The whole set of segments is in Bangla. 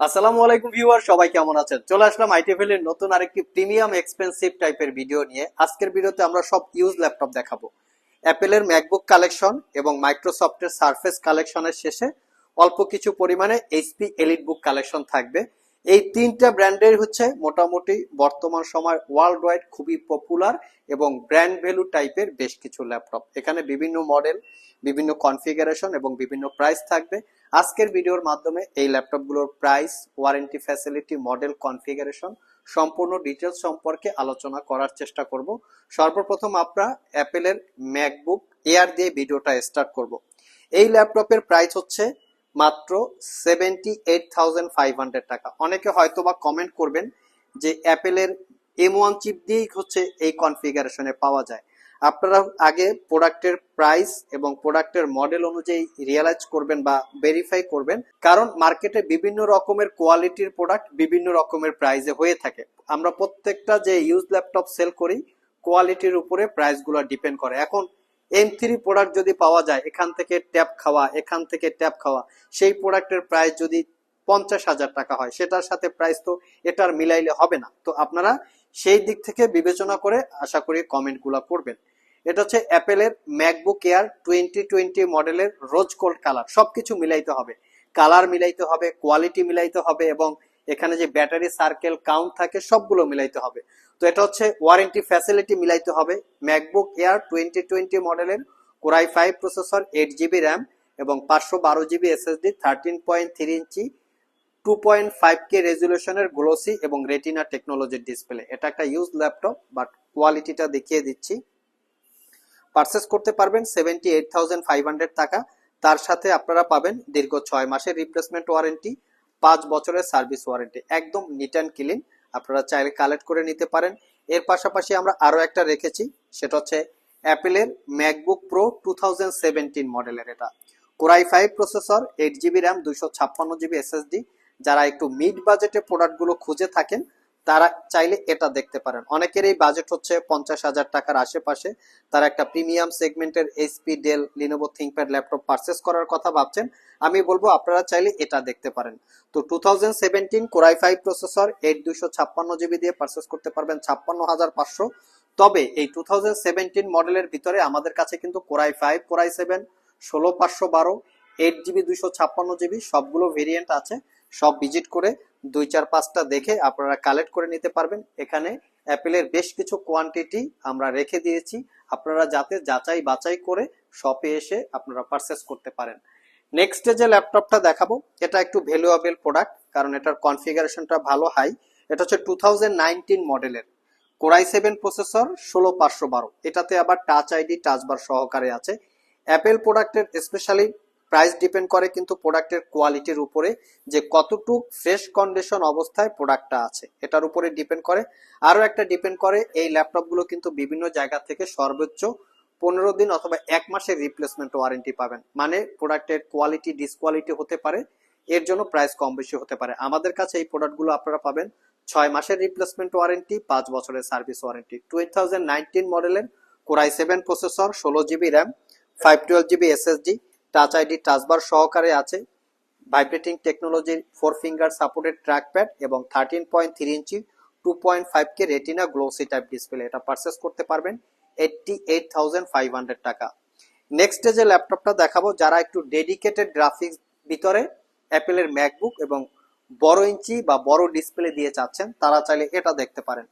আসসালামু আলাইকুম ভিউয়ার, সবাই কেমন আছেন? চলে আসলাম আইটিএফএল এর নতুন আরেকটি প্রিমিয়াম এক্সপেন্সিভ টাইপের ভিডিও নিয়ে। আজকের ভিডিওতে আমরা সব ইউজ ল্যাপটপ দেখাবো। অ্যাপেলের ম্যাকবুক কালেকশন এবং মাইক্রোসফটের সারফেস কালেকশনের শেষে অল্প কিছু পরিমাণে এইচপি এলিট বুক কালেকশন থাকবে। এই তিনটা ব্র্যান্ডের হচ্ছে মোটামুটি বর্তমান সময় ওয়ার্ল্ড ওয়াইড খুবই পপুলার এবং ব্র্যান্ড ভ্যালু টাইপের বেশ কিছু ল্যাপটপ এখানে বিভিন্ন মডেল বিভিন্ন কনফিগারেশন এবং বিভিন্ন প্রাইস থাকবে। আজকের ভিডিওর মাধ্যমে এই ল্যাপটপগুলোর price warranty facility model configuration সম্পূর্ণ ডিটেলস সম্পর্কে আলোচনা করার চেষ্টা করব। সর্বপ্রথম আমরা অ্যাপেলের ম্যাকবুক এয়ার দিয়ে ভিডিওটা স্টার্ট করব। এই ল্যাপটপের প্রাইস হচ্ছে মাত্র seventy eight thousand five hundred টাকা। অনেকে হয়তো বা কমেন্ট করবেন যে অ্যাপেলের এম ওয়ান চিপ দিয়েই হচ্ছে এই কনফিগারেশনে পাওয়া যায়। আপনারা আগে প্রোডাক্টের প্রাইস এবং প্রোডাক্টের মডেল অনুযায়ী রিয়েলাইজ করবেন বা ভেরিফাই করবেন। কারণ মার্কেটে বিভিন্ন রকমের কোয়ালিটির প্রোডাক্ট বিভিন্ন রকমের প্রাইসে হয়ে থাকে। আমরা প্রত্যেকটা যে ইউজ ল্যাপটপ সেল করি কোয়ালিটির উপরে প্রাইসগুলো ডিপেন্ড করে। এখন এম থ্রি প্রোডাক্ট যদি পাওয়া যায়, এখান থেকে ট্যাপ খাওয়া, এখান থেকে ট্যাপ খাওয়া, সেই প্রোডাক্টের প্রাইস যদি পঞ্চাশ হাজার টাকা হয়, সেটার সাথে প্রাইস তো এটার মিলাইলে হবে না। তো আপনারা সেই দিক থেকে বিবেচনা করে আশা করি কমেন্টগুলো করবেন এটা হচ্ছে অ্যাপেলের ম্যাকবুক এয়ার টোয়েন্টি টোয়েন্টি মডেলের রোজ কোল্ড কালার সবকিছু মিলাইতে হবে। কালার মিলাইতে হবে কোয়ালিটি মিলাইতে হবে এবং এখানে যে ব্যাটারি সার্কেল কাউন্ট থাকে, সবগুলো মিলাইতে হবে। তো এটা হচ্ছে ওয়ারেন্টি ফ্যাসিলিটি মিলাইতে হবে। ম্যাকবুক এয়ার টোয়েন্টি টোয়েন্টি মডেলের core i five processor eight GB RAM এবং পাঁচশো বারো GB SSD thirteen point three inch two point five K রেজুলেশনের glossy এবং রেটিনা টেকনোলজির ডিসপ্লে এটা একটা ইউজ ল্যাপটপ বাট কোয়ালিটিটা দেখিয়ে দিচ্ছি। পারচেস করতে পারবেন seventy eight thousand five hundred টাকা। তার সাথে আপনারা পাবেন দীর্ঘ ছয় মাসের রিপ্লেসমেন্ট ওয়ারেন্টি পাঁচ বছরের সার্ভিস ওয়ারেন্টি একদম নিট অ্যান্ড ক্লিন আপনারা চাইলে কালেক্ট করে নিতে পারেন। এর পাশাপাশি আমরা আরও একটা রেখেছি, সেটা হচ্ছে অ্যাপেলের ম্যাকবুক প্রো টু মডেলের এটা। Core i five processor eight GB RAM দুইশো ছাপ্পান্ন জিবি এসএসডি যারা একটু মিড বাজেটে প্রোডাক্টগুলো খুঁজে থাকেন তারা চাইলে এটা দেখতে পারেন। অনেকের এই বাজেট হচ্ছে পঞ্চাশ হাজার টাকার আশেপাশে। তারা একটা প্রিমিয়াম সেগমেন্টের HP Dell Lenovo ThinkPad laptop purchase করার কথা ভাবছেন। আমি বলব আপনারা চাইলে এটা দেখতে পারেন। তো two thousand seventeen core i five processor eight দুইশো ছাপ্পান্ন জিবি দিয়ে পারচেস করতে পারবেন ছাপ্পান্ন হাজার পাঁচশো। তবে এই টু থাউজেন্ড সেভেন্টিন মডেলের ভিতরে আমাদের কাছে কিন্তু কোরাই ফাইভ কোরাই সেভেন ষোলো পাঁচশো বারো এইট জিবি দুইশো ছাপ্পান্ন জিবি সবগুলো ভেরিয়েন্ট আছে। সব ভিজিট করে দুই চার পাঁচটা দেখে আপনারা কালেক্ট করে নিতে পারবেন। এখানে অ্যাপেলের বেশ কিছু কোয়ান্টিটি আমরা রেখে দিয়েছি। আপনারা যাতে যাচাই বাছাই করে শপে এসে আপনারা পারচেস করতে পারেন। নেক্সট যে ল্যাপটপটা দেখাবো, এটা একটু ভ্যালুয়েবল প্রোডাক্ট কারণ এটার কনফিগারেশনটা ভালো হাই এটা হচ্ছে টু মডেলের কোরাই সেভেন প্রসেসর ষোলো পাঁচশো বারো। এটাতে আবার টাচ আইডি টাচ বার সহকারে আছে। অ্যাপেল প্রোডাক্টের স্পেশালি প্রাইস ডিপেন্ড করে কিন্তু প্রোডাক্টের কোয়ালিটির উপরে যে কতটুক ফ্রেশ কন্ডিশন অবস্থায় প্রোডাক্টটা আছে। এটার উপরে ডিপেন্ড করে। আরও একটা ডিপেন্ড করে, এই ল্যাপটপগুলো কিন্তু বিভিন্ন জায়গা থেকে সর্বোচ্চ পনেরো দিন অথবা এক মাসের রিপ্লেসমেন্ট ওয়ারেন্টি পাবেন। মানে প্রোডাক্টের কোয়ালিটি ডিসকোয়ালিটি হতে পারে, এর জন্য প্রাইস কম বেশি হতে পারে। আমাদের কাছে এই প্রোডাক্টগুলো আপনারা পাবেন ছয় মাসের রিপ্লেসমেন্ট ওয়ারেন্টি পাঁচ বছরের service warranty twelve thousand nineteen মডেলের কোরাই সেভেন প্রসেসর ষোলো GB RAM five twelve GB SSD touch ID touch bar সহকারে আছে। ভাইব্রেটিং টেকনোলজির ফোর ফিঙ্গার সাপোর্টেড ট্র্যাকপ্যাড এবং thirteen point three inch two point five K retina glossy type display এটা পারচেস করতে পারবেন। Eighty eight thousand five hundred টাকা। নেক্সট যে ল্যাপটপটা দেখাবো, যারা একটু ডেডিকেটেড গ্রাফিক্স ভিতরে অ্যাপেলের ম্যাকবুক এবং বড় ইঞ্চি বা বড় ডিসপ্লে দিয়ে চাচ্ছেন, তারা চাইলে এটা দেখতে পারেন।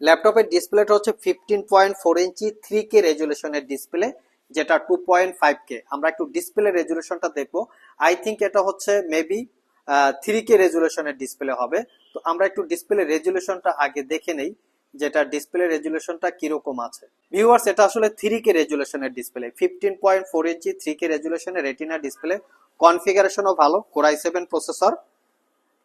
ল্যাপটপের ডিসপ্লেটা হচ্ছে fifteen point four inch three K রেজুলেশনের display যেটা টু পয়েন্ট ফাইভ কে আমরা একটু ডিসপ্লে রেজুলেশনটা দেখব। আই থিঙ্ক এটা হচ্ছে মেবি থ্রি কে রেজুলেশনের ডিসপ্লে হবে। তো আমরা একটু ডিসপ্লে রেজুলেশনটা আগে দেখে নেই, যেটা ডিসপ্লে রেজুলেশনটা কীরকম আছে। ভিউয়ার্স এটা আসলে three K রেজুলেশনের display fifteen point four inch three K রেজুলেশনের retina display কনফিগারেশনও ভালো কোরাই সেভেন প্রসেসর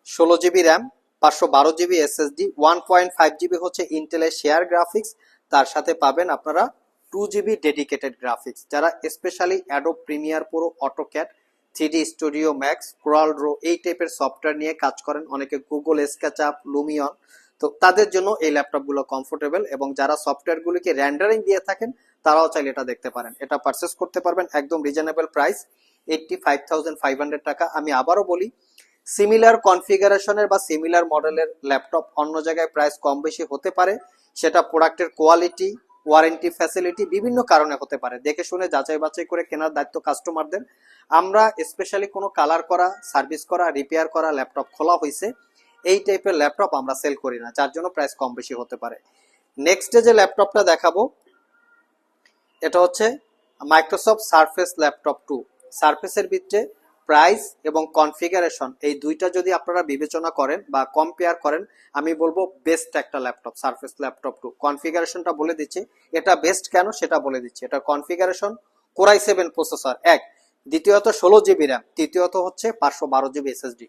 ষোলো জিবি র্যাম পাঁচশো বারো GB SSD one point five GB হচ্ছে ইন্টেলের শেয়ার গ্রাফিক্স তার সাথে পাবেন আপনারা টু জিবি ডেডিকেটেড গ্রাফিক্স যারা specially Adobe premiere pro AutoCAD three D studio max Corel draw এই টাইপের সফটওয়্যার নিয়ে কাজ করেন অনেকে গুগল স্কেচ আপ লুমিয়ন তো তাদের জন্য এই ল্যাপটপগুলো কমফোর্টেবল এবং যারা সফটওয়্যারগুলিকে র্যান্ডারিং দিয়ে থাকেন, তারাও চাইলে এটা দেখতে পারেন। এটা পারচেস করতে পারবেন একদম reasonable price eighty five thousand five hundred টাকা। আমি আবারও বলি সিমিলার কনফিগারেশনের বা সিমিলার মডেলের ল্যাপটপ অন্য জায়গায় প্রাইস কম বেশি হতে পারে। সেটা প্রোডাক্টের কোয়ালিটি ওয়ারেন্টি ফ্যাসিলিটি বিভিন্ন কারণে হতে পারে। দেখে শুনে যাচাই বাছাই করে কেনার দায়িত্ব কাস্টমারদের। আমরা স্পেশালি কোনো কালার করা সার্ভিস করা রিপেয়ার করা ল্যাপটপ খোলা হয়েছে এই টাইপের ল্যাপটপ আমরা সেল করি না, যার জন্য প্রাইস কম বেশি হতে পারে। নেক্সট যে ল্যাপটপটা দেখাবো, এটা হচ্ছে মাইক্রোসফট সারফেস ল্যাপটপ টু সারফেসের ভিতরে প্রাইস এবং কনফিগারেশন এই দুইটা যদি আপনারা বিবেচনা করেন বা কম্পেয়ার করেন, আমি বলব বেস্ট একটা ল্যাপটপ সার্ফেস ল্যাপটপ টু কনফিগারেশনটা বলে দিচ্ছি। এটা বেস্ট কেন? সেটা বলে দিচ্ছি। এটা কনফিগারেশন কোরাই সেভেন প্রসেসর এক। দ্বিতীয়ত ষোলো জিবি র্যাম তৃতীয়ত হচ্ছে পাঁচশো বারো জিবি এসএসডি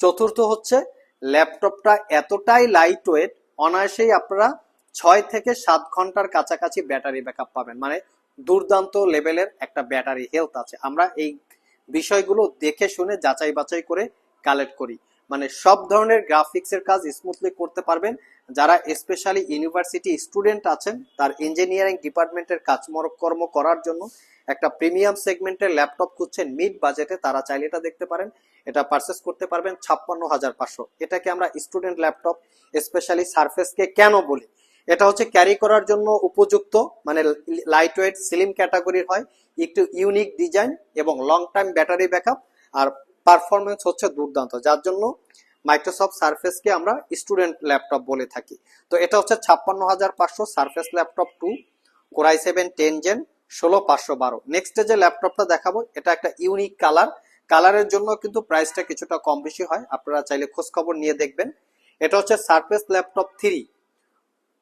চতুর্থ হচ্ছে ল্যাপটপটা এতটাই লাইট ওয়েট অনায়াসেই আপনারা ছয় থেকে সাত ঘণ্টার কাছাকাছি ব্যাটারি ব্যাকআপ পাবেন। মানে দুর্দান্ত লেভেলের একটা ব্যাটারি হেলথ আছে। আমরা এই বিষয়গুলো দেখে শুনে যাচাই বাছাই করে কালেক্ট করি। মানে সব ধরনের গ্রাফিক্সের কাজ স্মুথলি করতে পারবেন। যারা স্পেশালি ইউনিভার্সিটি স্টুডেন্ট আছেন, তার ইঞ্জিনিয়ারিং ডিপার্টমেন্টের কাজকর্ম করার জন্য একটা প্রিমিয়াম সেগমেন্টের ল্যাপটপ খুঁজছেন মিড বাজেটে তারা চাইলে এটা দেখতে পারেন। এটা পারচেস করতে পারবেন ছাপ্পান্ন হাজার পাঁচশো। এটাকে আমরা স্টুডেন্ট ল্যাপটপ স্পেশালি সারফেসকে কেন বলি? এটা হচ্ছে ক্যারি করার জন্য উপযুক্ত মানে লাইট ওয়েট স্লিম ক্যাটাগরির হয়। একটু ইউনিক ডিজাইন এবং লং টাইম ব্যাটারি ব্যাকআপ আর পারফরমেন্স হচ্ছে দুর্দান্ত, যার জন্য মাইক্রোসফট সারফেসকে আমরা স্টুডেন্ট ল্যাপটপ বলে থাকি। তো এটা হচ্ছে ছাপ্পান্ন হাজার পাঁচশো Surface laptop two core i seven ten gen ষোলো পাঁচশো বারো। নেক্সট যে ল্যাপটপটা দেখাবো, এটা একটা ইউনিক কালার কালারের জন্য কিন্তু প্রাইসটা কিছুটা কম বেশি হয়, আপনারা চাইলে খোঁজ খবর নিয়ে দেখবেন। এটা হচ্ছে সারফেস ল্যাপটপ থ্রি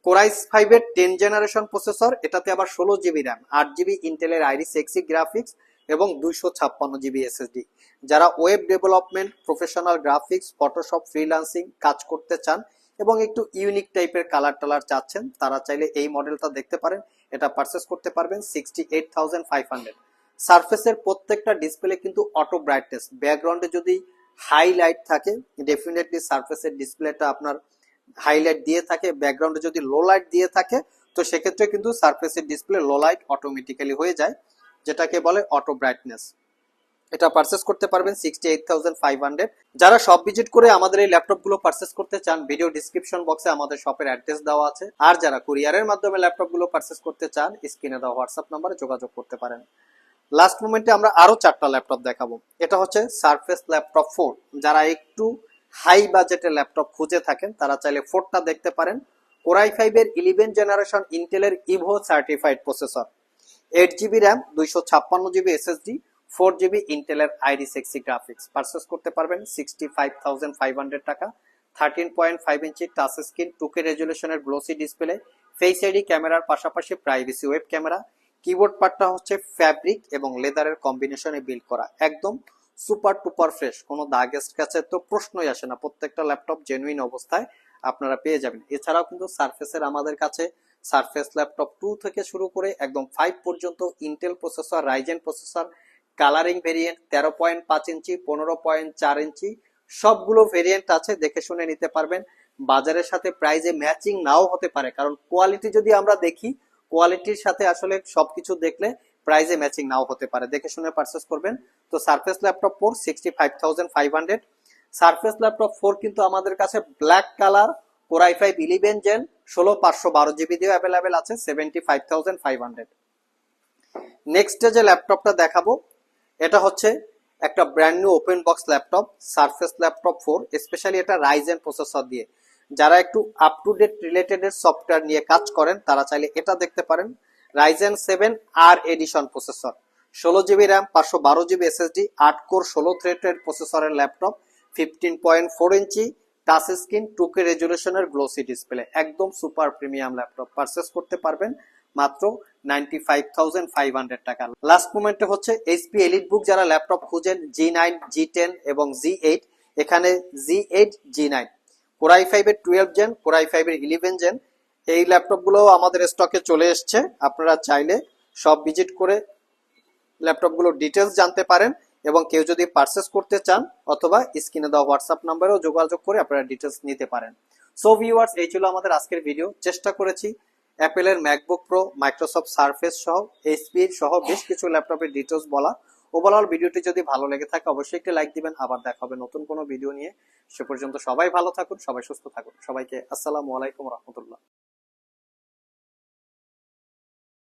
কোরাইস ফাইভের টেন জেনারেশন প্রসেসর এটাতে আবার ষোলো জিবি র্যাম আট জিবি ইন্টেলের আইরিস এক্সি গ্রাফিক্স এবং দুইশো ছাপ্পান্ন জিবি এসএসডি যারা web development professional graphics Photoshop freelancing কাজ করতে চান এবং একটু ইউনিক টাইপের কালার টালার চাচ্ছেন, তারা চাইলে এই মডেলটা দেখতে পারেন। এটা পারচেস করতে পারবেন sixty eight thousand five hundred সারফেসের প্রত্যেকটা ডিসপ্লে কিন্তু অটো ব্রাইটনেস ব্যাকগ্রাউন্ডে যদি হাইলাইট থাকে ডেফিনেটলি সারফেসের ডিসপ্লেটা আপনার হাইলাইট দিয়ে থাকে ব্যাকগ্রাউন্ডে যদি লো লাইট দিয়ে থাকে, তো সেক্ষেত্রে কিন্তু সারফেসের ডিসপ্লে লো লাইট অটোমেটিক্যালি হয়ে যায়, যেটাকে বলে অটো ব্রাইটনেস এটা পারচেস করতে পারবেন sixty eight thousand five hundred যারা সব ভিজিট করে আমাদের এই ল্যাপটপগুলো পারচেস করতে চান ভিডিও ডিসক্রিপশন বক্সে আমাদের শপের অ্যাড্রেস দেওয়া আছে। আর যারা কুরিয়ারের মাধ্যমে ল্যাপটপগুলো পারচেস করতে চান স্ক্রিনে দেওয়া হোয়াটসঅ্যাপ নাম্বারে যোগাযোগ করতে পারেন। লাস্ট মোমেন্টে আমরা আরও চারটা ল্যাপটপ দেখাবো। এটা হচ্ছে সারফেস ল্যাপটপ ফোর যারা একটু হাই বাজেটের ল্যাপটপ খুঁজে থাকেন, তারা চাইলে ফোরটা দেখতে পারেন। কোরাই ফাইভের ইলেভেন জেনারেশন ইন্টেলের Evo certified processor eight GB RAM দুইশো ছাপ্পান্ন জিবি এসএসডি ফোর জিবি ইন্টেলের আইডি সেক্সি গ্রাফিক্স পারচেস করতে পারবেন sixty five thousand five hundred টাকা thirteen point five inch touch screen two K রেজুলেশনের glossy display face ID ক্যামেরার পাশাপাশি প্রাইভেসি ওয়েব ক্যামেরা কিবোর্ড পার্টটা হচ্ছে ফ্যাব্রিক এবং লেদারের কম্বিনেশনে বিল্ড করা। একদম সুপার টুপার ফ্রেশ, কোনো দাগ স্ক্র্যাচের তো প্রশ্নই আসে না। প্রত্যেকটা ল্যাপটপ জেনুইন অবস্থায় আপনারা পেয়ে যাবেন। এছাড়াও কিন্তু সারফেসের আমাদের কাছে সারফেস ল্যাপটপ টু থেকে শুরু করে একদম ফাইভ পর্যন্ত Intel processor Ryzen processor colouring variant তেরো পয়েন্ট পাঁচ ইঞ্চি, পনেরো পয়েন্ট চার ইঞ্চি, সবগুলো ভেরিয়েন্ট আছে, দেখে শুনে নিতে পারবেন। বাজারের সাথে প্রাইজে ম্যাচিং নাও হতে পারে, কারণ কোয়ালিটি যদি আমরা দেখি কোয়ালিটির সাথে আসলে সবকিছু দেখলে প্রাইজে ম্যাচিং নাও হতে পারে। দেখে শুনে পারচেস করবেন। তো Surface laptop four sixty Surface laptop four কিন্তু আমাদের কাছে black colour core i five eleven gen ষোলো, পাঁচশো, বারো জিবি দিয়ে অ্যাভেলেবেল আছে সেভেন্টি ফাইভ থাউজেন্ড যে ল্যাপটপটা দেখাবো, এটা হচ্ছে একটা brand new open box laptop Surface laptop four specially এটা রাইজেন প্রসেসর দিয়ে। যারা একটু up to date related software নিয়ে কাজ করেন, তারা চাইলে এটা দেখতে পারেন। Ryzen seven R edition processor ষোলো জিবি র্যাম পাঁচশো বারো জিবি এসএসডি আট কোর ষোলো থ্রেটের প্রসেসরের laptop fifteen point four inch touch screen two K রেজুলেশনের glossy display একদম সুপার প্রিমিয়াম ল্যাপটপ পারচেস করতে পারবেন মাত্র ninety five thousand five hundred টাকা লাস্ট মোমেন্টে হচ্ছে এইচপি এলিট বুক যারা ল্যাপটপ খুঁজেন জি নাইন জি টেন এবং জি এইট এখানে G eight G nine core i ফাইভের টুয়েলভ জেন কোরাই ফাইভের ইলেভেন জেন এই ল্যাপটপগুলো আমাদের স্টকে চলে এসছে। আপনারা চাইলে সব ভিজিট করে ল্যাপটপগুলো ডিটেলস জানতে পারেন এবং কেউ যদি পারচেস করতে চান অথবা স্ক্রিনে দেওয়া হোয়াটসঅ্যাপ নাম্বারেও যোগাযোগ করে আপনারা ডিটেলস নিতে পারেন। সো ভিউয়ার্স এই ছিল আমাদের আজকের ভিডিও চেষ্টা করেছি অ্যাপেলের ম্যাকবুক প্রো মাইক্রোসফট সারফেস সহ এইচপি সহ বেশ কিছু ল্যাপটপের ডিটেলস বলা। ওভারঅল ভিডিওটি যদি ভালো লেগে থাকে, অবশ্যই একটি লাইক দিবেন। আবার দেখা হবে নতুন কোনো ভিডিও নিয়ে। সে পর্যন্ত সবাই ভালো থাকুন, সবাই সুস্থ থাকুন। সবাইকে আসসালামু আলাইকুম রহমতুল্লাহ।